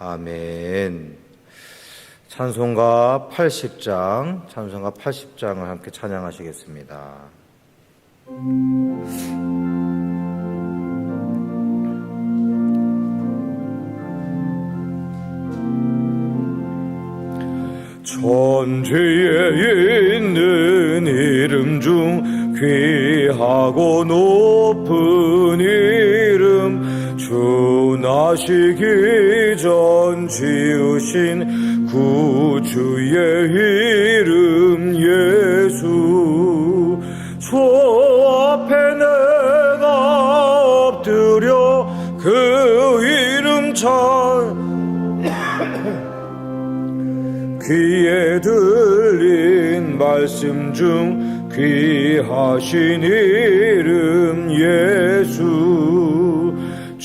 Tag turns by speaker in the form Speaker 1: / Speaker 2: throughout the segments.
Speaker 1: 아멘. 찬송가 80장, 찬송가 80장을 함께 찬양하시겠습니다. 천지에 있는 이름 중 귀하고 높은 이름 주 나시기 전 지으신 구주의 이름 예수. 주 앞에 내가 엎드려 그 이름 찬 귀에 들린 말씀 중 귀하신 이름 예수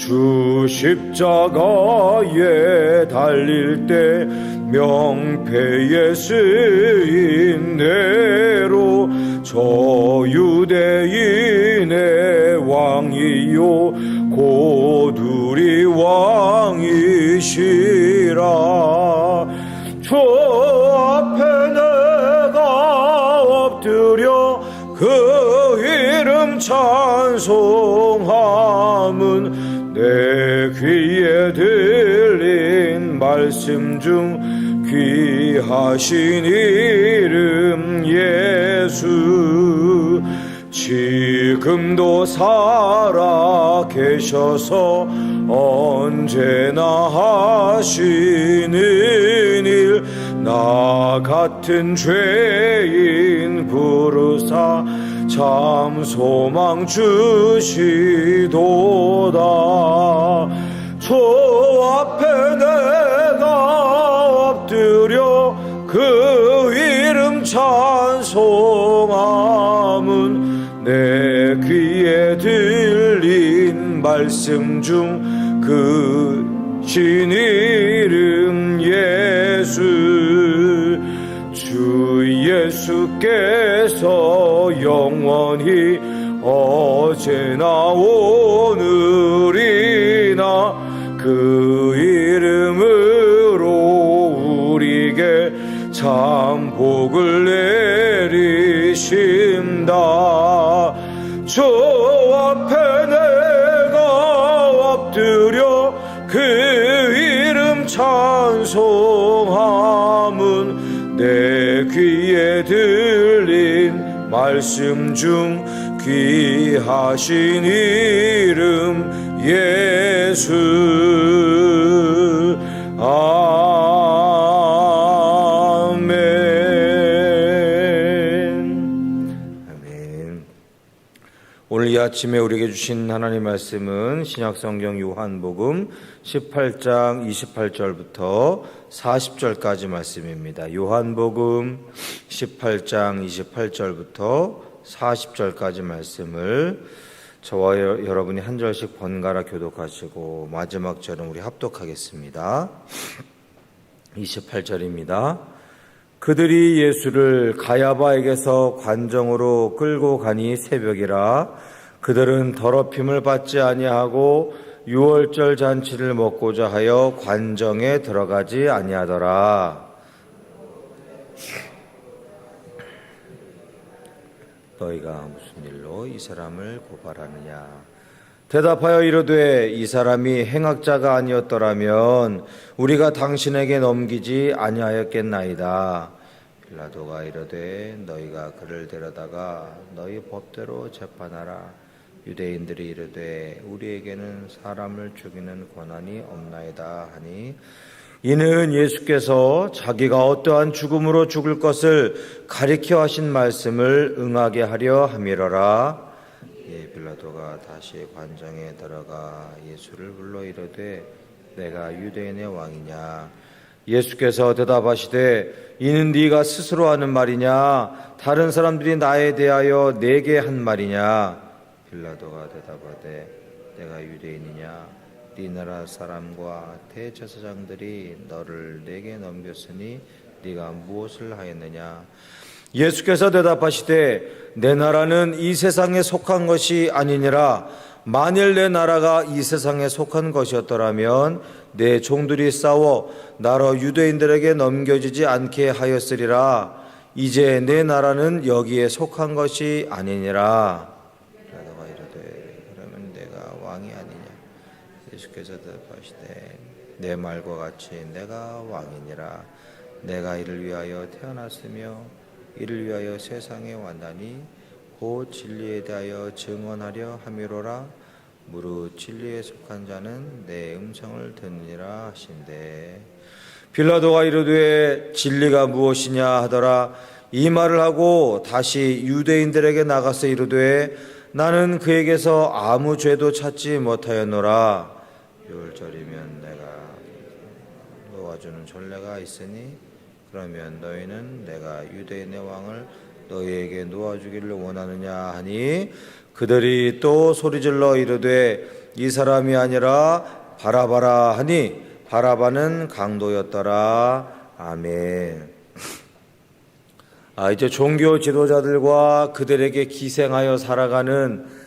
Speaker 1: 주 십자가에 달릴 때 명패에 쓰인 대로 저 유대인의 왕이요 고두리 왕이시라. 주 앞에 내가 엎드려 그 이름 찬송 말씀 중 귀하신 이름 예수 지금도 살아 계셔서 언제나 하시는 일 나 같은 죄인 부르사 참 소망 주시도다. 주 앞에 내 가 엎드려 그 이름 찬송함은 내 귀에 들린 말씀 중 그 신 이름 예수. 주 예수께서 영원히 어제나 오 들린 말씀 중 귀하신 이름 예수. 아멘. 오늘 이 아침에 우리에게 주신 하나님 말씀은 신약성경 요한복음 18장 28절부터 40절까지 말씀입니다. 요한복음 18장 28절부터 40절까지 말씀을 저와 여- 여러분이 한 절씩 번갈아 교독하시고 마지막 절은 우리 합독하겠습니다. 28절입니다. 그들이 예수를 가야바에게서 관정으로 끌고 가니 새벽이라 그들은 더럽힘을 받지 아니하고 유월절 잔치를 먹고자 하여 관정에 들어가지 아니하더라. 너희가 무슨 일로 이 사람을 고발하느냐? 대답하여 이르되 이 사람이 행악자가 아니었더라면 우리가 당신에게 넘기지 아니하였겠나이다. 빌라도가 이르되 너희가 그를 데려다가 너희 법대로 재판하라 유대인들이 이르되 우리에게는 사람을 죽이는 권한이 없나이다 하니 이는 예수께서 자기가 어떠한 죽음으로 죽을 것을 가리켜 하신 말씀을 응하게 하려 함이러라. 예, 빌라도가 다시 관정에 들어가 예수를 불러 이르되 내가 유대인의 왕이냐? 예수께서 대답하시되 이는 네가 스스로 하는 말이냐? 다른 사람들이 나에 대하여 내게 한 말이냐 빌라도가 대답하되 내가 유대인이냐? 네 나라 사람과 대제사장들이 너를 내게 넘겼으니 네가 무엇을 하였느냐? 예수께서 대답하시되 내 나라는 이 세상에 속한 것이 아니니라. 만일 내 나라가 이 세상에 속한 것이었더라면 내 종들이 싸워 나로 유대인들에게 넘겨지지 않게 하였으리라. 이제 내 나라는 여기에 속한 것이 아니니라 빌라도가 이르되 그러면 내가 왕이 아니냐 예수께서 대답하시되 내 말과 같이 내가 왕이니라. 내가 이를 위하여 태어났으며 이를 위하여 세상에 왔나니 곧 진리에 대하여 증언하려 함이로라. 무릇 진리에 속한 자는 내 음성을 듣느니라 하신대. 빌라도가 이르되 진리가 무엇이냐 하더라. 이 말을 하고 다시 유대인들에게 나가서 이르되 나는 그에게서 아무 죄도 찾지 못하였노라 유월절이면 내가 놓아주는 전례가 있으니 그러면 너희는 내가 유대인의 왕을 너희에게 놓아주기를 원하느냐 하니 그들이 또 소리질러 이르되 이 사람이 아니라 바라바라 하니 바라바는 강도였더라 아멘. 아 이제 종교 지도자들과 그들에게 기생하여 살아가는 어,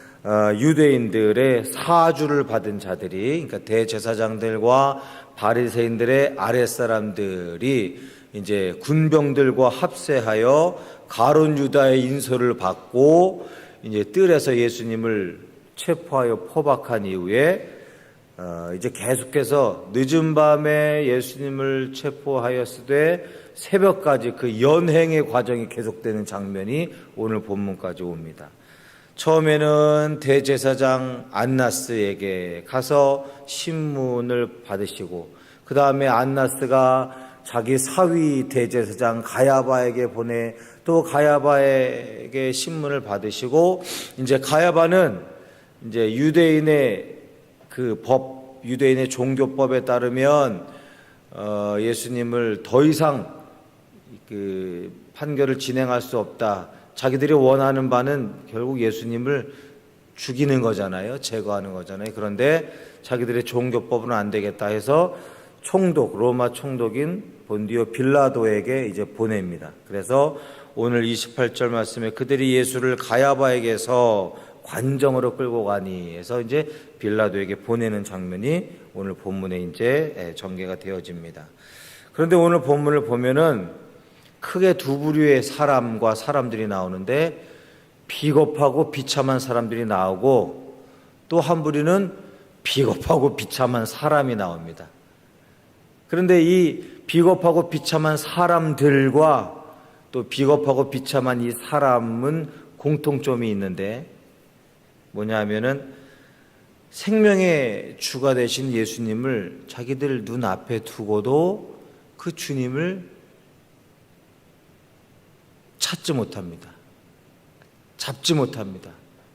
Speaker 1: 유대인들의 사주를 받은 자들이 그러니까 대제사장들과 바리새인들의 아랫사람들이 이제 군병들과 합세하여 가론 유다의 인솔을 받고 이제 뜰에서 예수님을 체포하여 포박한 이후에 어, 이제 계속해서 늦은 밤에 예수님을 체포하였으되 새벽까지 그 연행의 과정이 계속되는 장면이 오늘 본문까지 옵니다. 처음에는 대제사장 안나스에게 가서 신문을 받으시고 그 다음에 안나스가 자기 사위 대제사장 가야바에게 보내 또 가야바에게 신문을 받으시고 이제 가야바는 이제 유대인의 그 법, 유대인의 종교법에 따르면 어, 예수님을 더 이상 그 판결을 진행할 수 없다. 자기들이 원하는 바는 결국 예수님을 죽이는 거잖아요. 제거하는 거잖아요. 그런데 자기들의 종교법은 안 되겠다 해서 총독, 로마 총독인 본디오 빌라도에게 이제 보냅니다. 그래서 오늘 28절 말씀에 그들이 예수를 가야바에게서 관정으로 끌고 가니 해서 이제 빌라도에게 보내는 장면이 오늘 본문에 이제 전개가 되어집니다. 그런데 오늘 본문을 보면은 크게 두 부류의 사람과 사람들이 나오는데 비겁하고 비참한 사람들이 나오고 또 한 부류는 비겁하고 비참한 사람이 나옵니다. 그런데 이 비겁하고 비참한 사람들과 또 비겁하고 비참한 이 사람은 공통점이 있는데 뭐냐 하면은 생명의 주가 되신 예수님을 자기들 눈앞에 두고도 그 주님을 찾지 못합니다. 잡지 못합니다.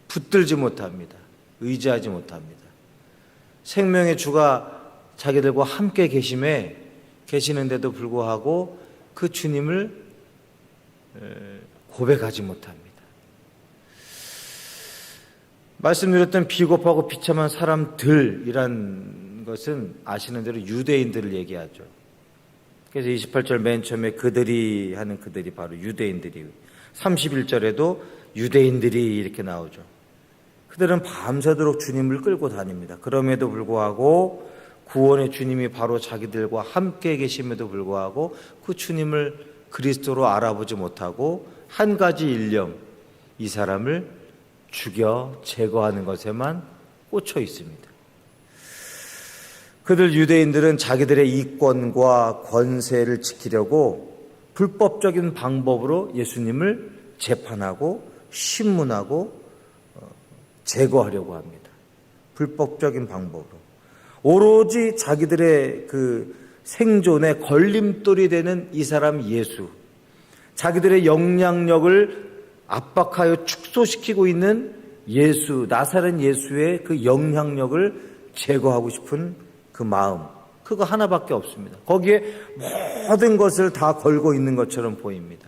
Speaker 1: 붙들지 못합니다. 의지하지 못합니다. 생명의 주가 자기들과 함께 계심에 계시는데도 불구하고 그 주님을 고백하지 못합니다. 말씀드렸던 비겁하고 비참한 사람들이란 것은 아시는 대로 유대인들을 얘기하죠. 그래서 28절 맨 처음에 그들이 하는 그들이 바로 유대인들이 31절에도 유대인들이 이렇게 나오죠. 그들은 밤새도록 주님을 끌고 다닙니다. 그럼에도 불구하고 구원의 주님이 바로 자기들과 함께 계심에도 불구하고 그 주님을 그리스도로 알아보지 못하고 한 가지 일념 이 사람을 죽여 제거하는 것에만 꽂혀 있습니다. 그들 유대인들은 자기들의 이권과 권세를 지키려고 불법적인 방법으로 예수님을 재판하고 신문하고 어, 제거하려고 합니다. 불법적인 방법으로. 오로지 자기들의 그 생존의 걸림돌이 되는 이 사람 예수. 자기들의 영향력을 압박하여 축소시키고 있는 예수, 나사렛 예수의 그 영향력을 제거하고 싶은 그 마음. 그거 하나밖에 없습니다. 거기에 모든 것을 다 걸고 있는 것처럼 보입니다.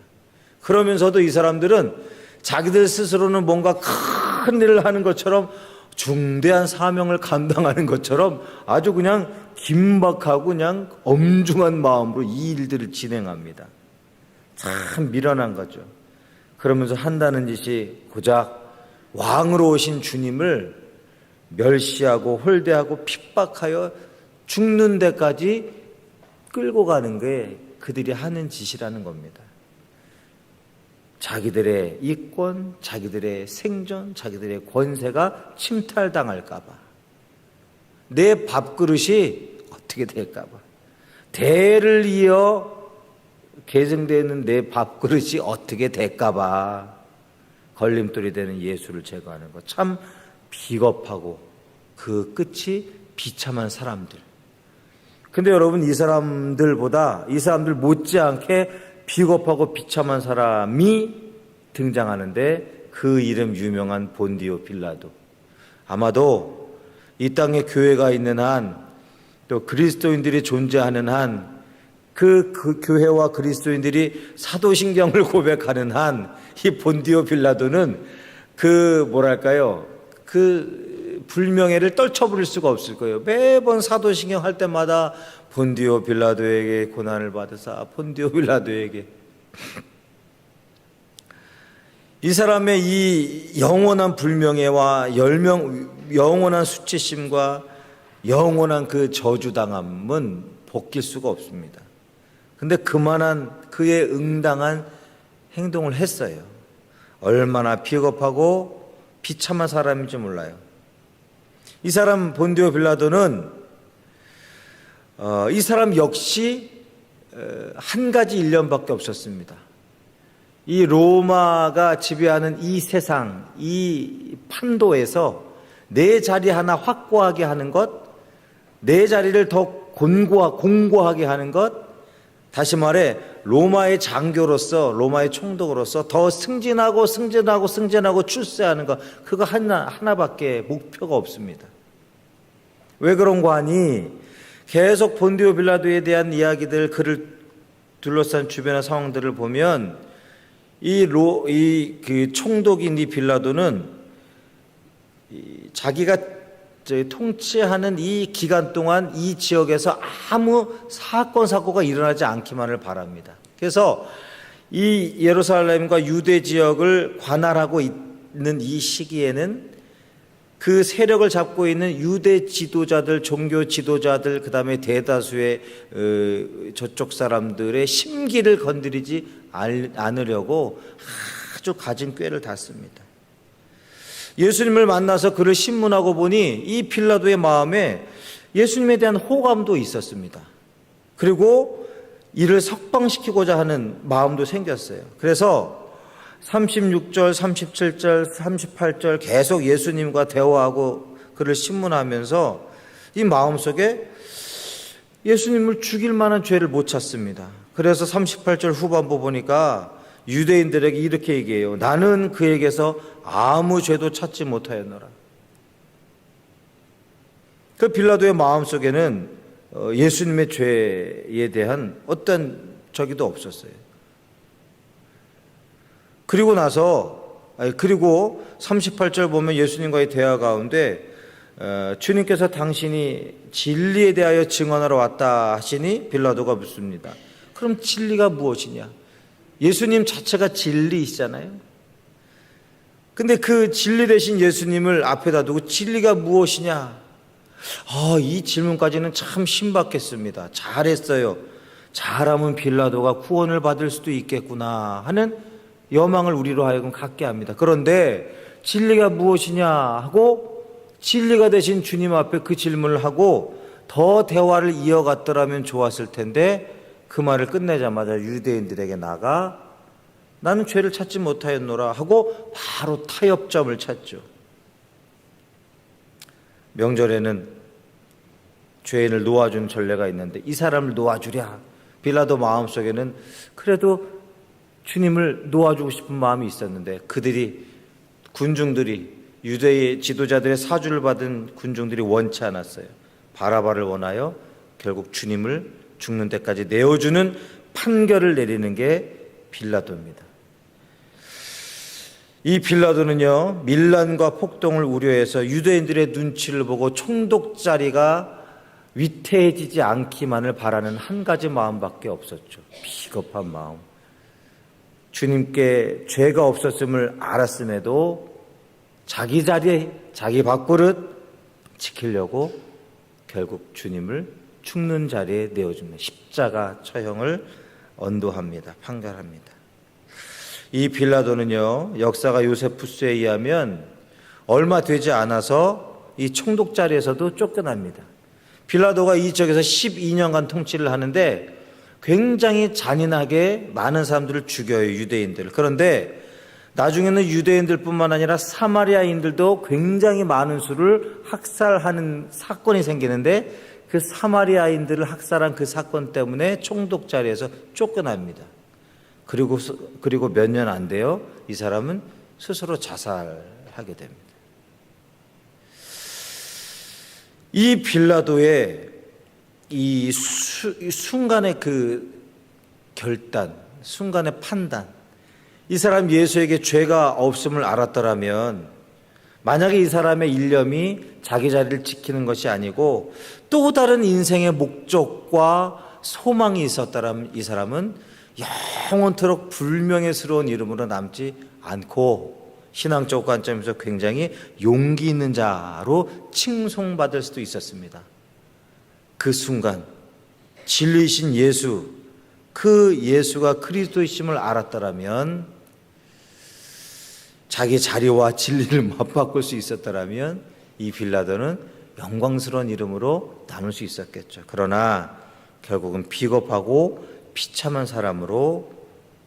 Speaker 1: 그러면서도 이 사람들은 자기들 스스로는 뭔가 큰 일을 하는 것처럼 중대한 사명을 감당하는 것처럼 아주 그냥 긴박하고 그냥 엄중한 마음으로 이 일들을 진행합니다. 참 미련한 거죠. 그러면서 한다는 짓이 고작 왕으로 오신 주님을 멸시하고 홀대하고 핍박하여 죽는 데까지 끌고 가는 게 그들이 하는 짓이라는 겁니다. 자기들의 이권, 자기들의 생존, 자기들의 권세가 침탈당할까봐. 내 밥그릇이 어떻게 될까봐. 대를 이어 계승되는 내 밥그릇이 어떻게 될까봐. 걸림돌이 되는 예수를 제거하는 것. 참 비겁하고 그 끝이 비참한 사람들. 근데 여러분 이 사람들보다 이 사람들 못지않게 비겁하고 비참한 사람이 등장하는데 그 이름 유명한 본디오 빌라도. 아마도 이 땅에 교회가 있는 한 또 그리스도인들이 존재하는 한 그, 그 교회와 그리스도인들이 사도신경을 고백하는 한 이 본디오 빌라도는 그 뭐랄까요 그 불명예를 떨쳐버릴 수가 없을 거예요. 매번 사도신경 할 때마다 본디오 빌라도에게 고난을 받으사 본디오 빌라도에게 이 사람의 이 영원한 불명예와 열명 영원한 수치심과 영원한 그 저주당함은 벗길 수가 없습니다. 근데 그만한 그의 응당한 행동을 했어요. 얼마나 비겁하고 비참한 사람인지 몰라요. 이 사람 본디오 빌라도는 어, 이 사람 역시 어, 한 가지 일념밖에 없었습니다. 이 로마가 지배하는 이 세상, 이 판도에서 내 자리 하나 확고하게 하는 것, 내 자리를 더 곤고하, 공고하게 하는 것, 다시 말해 로마의 장교로서 로마의 총독으로서 더 승진하고 승진하고 승진하고 출세하는 것 그거 하나 하나밖에 목표가 없습니다. 왜 그런가 하니 계속 본디오 빌라도에 대한 이야기들 그를 둘러싼 주변의 상황들을 보면 이로이그 총독인 이 빌라도는 이 자기가 통치하는 이 기간 동안 이 지역에서 아무 사건 사고가 일어나지 않기만을 바랍니다. 그래서 이 예루살렘과 유대 지역을 관할하고 있는 이 시기에는 그 세력을 잡고 있는 유대 지도자들, 종교 지도자들, 그 다음에 대다수의 어, 저쪽 사람들의 심기를 건드리지 않으려고 아주 가진 꾀를 das습니다. 예수님을 만나서 그를 신문하고 보니 이 필라도의 마음에 예수님에 대한 호감도 있었습니다. 그리고 이를 석방시키고자 하는 마음도 생겼어요. 그래서 36절, 37절, 38절 계속 예수님과 대화하고 그를 신문하면서 이 마음속에 예수님을 죽일 만한 죄를 못 찾습니다. 그래서 38절 후반부 보니까 유대인들에게 이렇게 얘기해요. 나는 그에게서 아무 죄도 찾지 못하였노라. 그 빌라도의 마음 속에는 어, 예수님의 죄에 대한 어떤 저기도 없었어요. 그리고 나서 그리고 38절 보면 예수님과의 대화 가운데 어, 주님께서 당신이 진리에 대하여 증언하러 왔다 하시니 빌라도가 묻습니다. 그럼 진리가 무엇이냐? 예수님 자체가 진리이시잖아요. 근데 그 진리 대신 예수님을 앞에다 두고 진리가 무엇이냐? 아, 이 질문까지는 참 신박했습니다. 잘했어요. 잘하면 빌라도가 구원을 받을 수도 있겠구나 하는 여망을 우리로 하여금 갖게 합니다. 그런데 진리가 무엇이냐 하고 진리가 되신 주님 앞에 그 질문을 하고 더 대화를 이어갔더라면 좋았을 텐데 그 말을 끝내자마자 유대인들에게 나가 나는 죄를 찾지 못하였노라 하고 바로 타협점을 찾죠. 명절에는 죄인을 놓아주는 전례가 있는데 이 사람을 놓아주랴. 빌라도 마음속에는 그래도 주님을 놓아주고 싶은 마음이 있었는데 그들이 군중들이 유대의 지도자들의 사주를 받은 군중들이 원치 않았어요. 바라바를 원하여 결국 주님을 죽는 데까지 내어주는 판결을 내리는 게 빌라도입니다. 이 빌라도는요 밀란과 폭동을 우려해서 유대인들의 눈치를 보고 총독 자리가 위태해지지 않기만을 바라는 한 가지 마음밖에 없었죠. 비겁한 마음. 주님께 죄가 없었음을 알았음에도 자기 자리, 자기 밥그릇 지키려고 결국 주님을 죽는 자리에 내어줍니다. 십자가 처형을 언도합니다. 판결합니다. 이 빌라도는요, 역사가 요세푸스에 의하면 얼마 되지 않아서 이 총독 자리에서도 쫓겨납니다. 빌라도가 이 지역에서 12년간 통치를 하는데 굉장히 잔인하게 많은 사람들을 죽여요, 유대인들. 그런데 나중에는 유대인들뿐만 아니라 사마리아인들도 굉장히 많은 수를 학살하는 사건이 생기는데 그 사마리아인들을 학살한 그 사건 때문에 총독 자리에서 쫓겨납니다. 그리고 그리고 몇 년 안 돼요. 이 사람은 스스로 자살하게 됩니다. 이 빌라도의 이, 수, 이 순간의 그 결단, 순간의 판단, 이 사람 예수에게 죄가 없음을 알았더라면 만약에 이 사람의 일념이 자기 자리를 지키는 것이 아니고 또 다른 인생의 목적과 소망이 있었다면 이 사람은 영원토록 불명예스러운 이름으로 남지 않고 신앙적 관점에서 굉장히 용기 있는 자로 칭송받을 수도 있었습니다. 그 순간 진리이신 예수, 그 예수가 그리스도이심을 알았더라면 자기 자리와 진리를 맞바꿀 수 있었더라면 이 빌라도는 영광스러운 이름으로 나눌 수 있었겠죠. 그러나 결국은 비겁하고 비참한 사람으로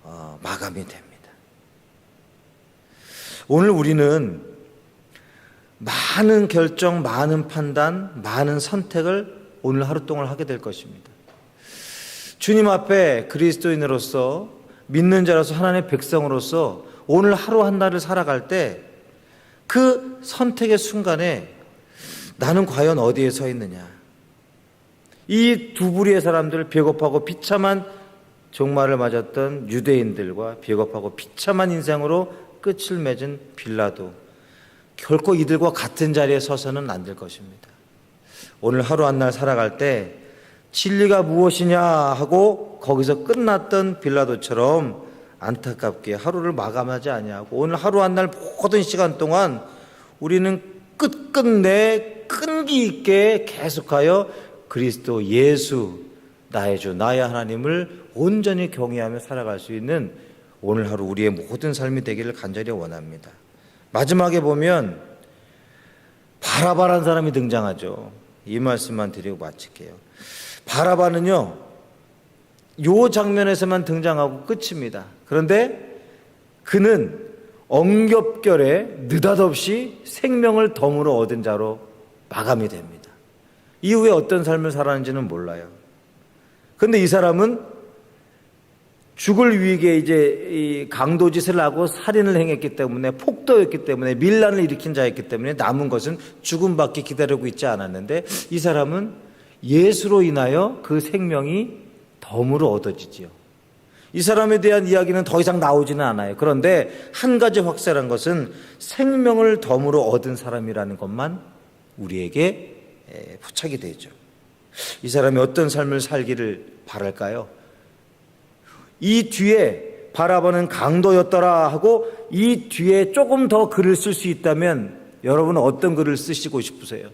Speaker 1: 어, 마감이 됩니다. 오늘 우리는 많은 결정, 많은 판단, 많은 선택을 오늘 하루 동안 하게 될 것입니다. 주님 앞에 그리스도인으로서 믿는 자로서 하나님의 백성으로서 오늘 하루 한 날을 살아갈 때 그 선택의 순간에 나는 과연 어디에 서 있느냐. 이 두 부류의 사람들 비겁하고 비참한 종말을 맞았던 유대인들과 비겁하고 비참한 인생으로 끝을 맺은 빌라도 결코 이들과 같은 자리에 서서는 안 될 것입니다. 오늘 하루 한 날 살아갈 때 진리가 무엇이냐 하고 거기서 끝났던 빌라도처럼 안타깝게 하루를 마감하지 아니하고 오늘 하루 한 날 모든 시간 동안 우리는 끝끝내 끈기 있게 계속하여 그리스도 예수 나의 주 나의 하나님을 온전히 경외하며 살아갈 수 있는 오늘 하루 우리의 모든 삶이 되기를 간절히 원합니다. 마지막에 보면 바라바란 사람이 등장하죠. 이 말씀만 드리고 마칠게요. 바라바는요, 요 장면에서만 등장하고 끝입니다. 그런데 그는 엉겹결에 느닷없이 생명을 덤으로 얻은 자로 마감이 됩니다. 이후에 어떤 삶을 살았는지는 몰라요. 그런데 이 사람은 죽을 위기에 이제 이 강도짓을 하고 살인을 행했기 때문에 폭도였기 때문에 밀란을 일으킨 자였기 때문에 남은 것은 죽음밖에 기다리고 있지 않았는데 이 사람은 예수로 인하여 그 생명이 덤으로 얻어지지요. 이 사람에 대한 이야기는 더 이상 나오지는 않아요. 그런데 한 가지 확실한 것은 생명을 덤으로 얻은 사람이라는 것만 우리에게 포착이 되죠. 이 사람이 어떤 삶을 살기를 바랄까요? 이 뒤에 바라보는 강도였더라 하고 이 뒤에 조금 더 글을 쓸 수 있다면 여러분은 어떤 글을 쓰시고 싶으세요?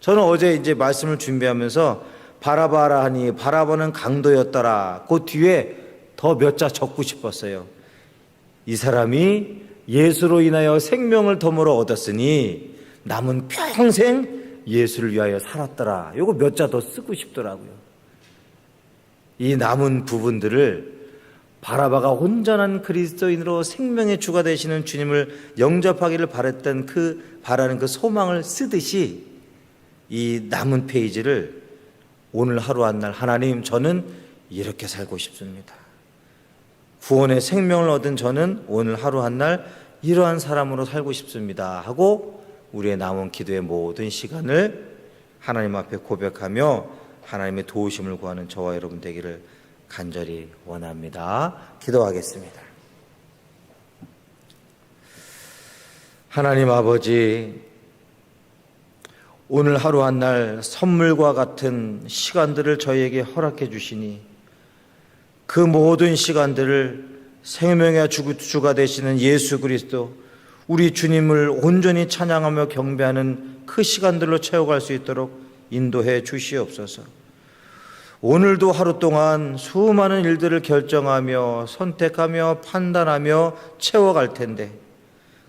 Speaker 1: 저는 어제 이제 말씀을 준비하면서 바라바라 하니 바라보는 강도였더라. 그 뒤에 더 몇 자 적고 싶었어요. 이 사람이 예수로 인하여 생명을 덤으로 얻었으니 남은 평생 예수를 위하여 살았더라. 요거 몇 자 더 쓰고 싶더라고요. 이 남은 부분들을 바라바가 온전한 그리스도인으로 생명의 주가 되시는 주님을 영접하기를 바랬던 그 바라는 그 소망을 쓰듯이 이 남은 페이지를 오늘 하루 한 날 하나님 저는 이렇게 살고 싶습니다. 구원의 생명을 얻은 저는 오늘 하루 한 날 이러한 사람으로 살고 싶습니다. 하고 우리의 남은 기도의 모든 시간을 하나님 앞에 고백하며 하나님의 도우심을 구하는 저와 여러분 되기를 간절히 원합니다. 기도하겠습니다. 하나님 아버지, 오늘 하루 한 날 선물과 같은 시간들을 저희에게 허락해 주시니 그 모든 시간들을 생명의 주- 주가 되시는 예수 그리스도 우리 주님을 온전히 찬양하며 경배하는 그 시간들로 채워갈 수 있도록 인도해 주시옵소서. 오늘도 하루 동안 수많은 일들을 결정하며 선택하며 판단하며 채워갈 텐데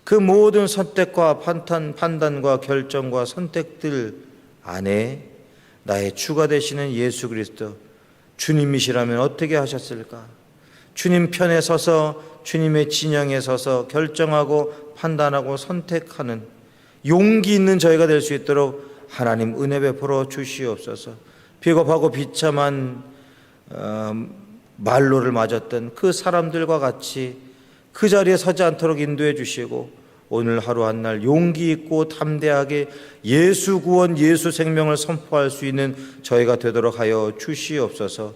Speaker 1: 그 모든 선택과 판단, 판단과 결정과 선택들 안에 나의 주가 되시는 예수 그리스도 주님이시라면 어떻게 하셨을까? 주님 편에 서서 주님의 진영에 서서 결정하고 판단하고 선택하는 용기 있는 저희가 될 수 있도록 하나님 은혜 베풀어 주시옵소서. 비겁하고 비참한 어, 말로를 맞았던 그 사람들과 같이 그 자리에 서지 않도록 인도해 주시고 오늘 하루 한 날 용기 있고 담대하게 예수 구원 예수 생명을 선포할 수 있는 저희가 되도록 하여 주시옵소서.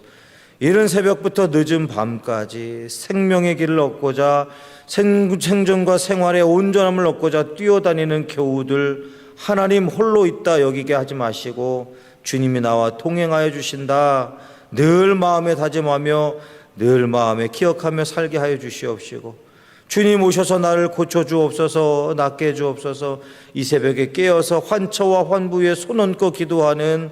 Speaker 1: 이른 새벽부터 늦은 밤까지 생명의 길을 얻고자 생- 생존과 생활의 온전함을 얻고자 뛰어다니는 교우들 하나님 홀로 있다 여기게 하지 마시고 주님이 나와 동행하여 주신다. 늘 마음에 다짐하며 늘 마음에 기억하며 살게 하여 주시옵시고 주님 오셔서 나를 고쳐 주옵소서 낫게 해 주옵소서 이 새벽에 깨어서 환처와 환부 위에 손 얹고 기도하는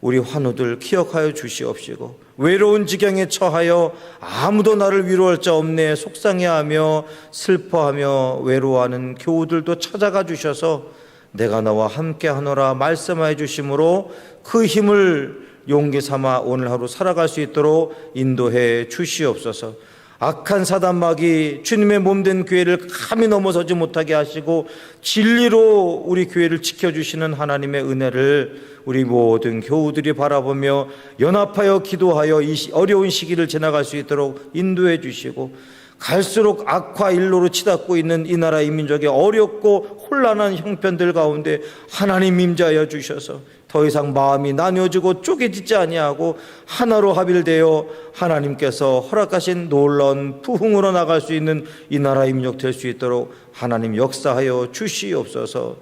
Speaker 1: 우리 환우들 기억하여 주시옵시고 외로운 지경에 처하여 아무도 나를 위로할 자 없네 속상해하며 슬퍼하며 외로워하는 교우들도 찾아가 주셔서 내가 너와 함께 하노라 말씀하여 주심으로 그 힘을 용기 삼아 오늘 하루 살아갈 수 있도록 인도해 주시옵소서. 악한 사단막이 주님의 몸된 교회를 감히 넘어서지 못하게 하시고 진리로 우리 교회를 지켜주시는 하나님의 은혜를 우리 모든 교우들이 바라보며 연합하여 기도하여 이 시- 어려운 시기를 지나갈 수 있도록 인도해 주시고 갈수록 악화 일로로 치닫고 있는 이 나라 이 민족의 어렵고 혼란한 형편들 가운데 하나님 임자여 주셔서 더 이상 마음이 나뉘어지고 쪼개지지 아니하고 하나로 합일되어 하나님께서 허락하신 놀라운 부흥으로 나갈 수 있는 이 나라 이 민족 될 수 있도록 하나님 역사하여 주시옵소서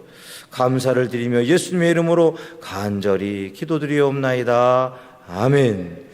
Speaker 1: 감사를 드리며 예수님의 이름으로 간절히 기도드리옵나이다 아멘.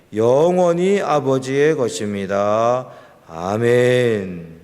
Speaker 1: 영원히 아버지의 것입니다. 아멘.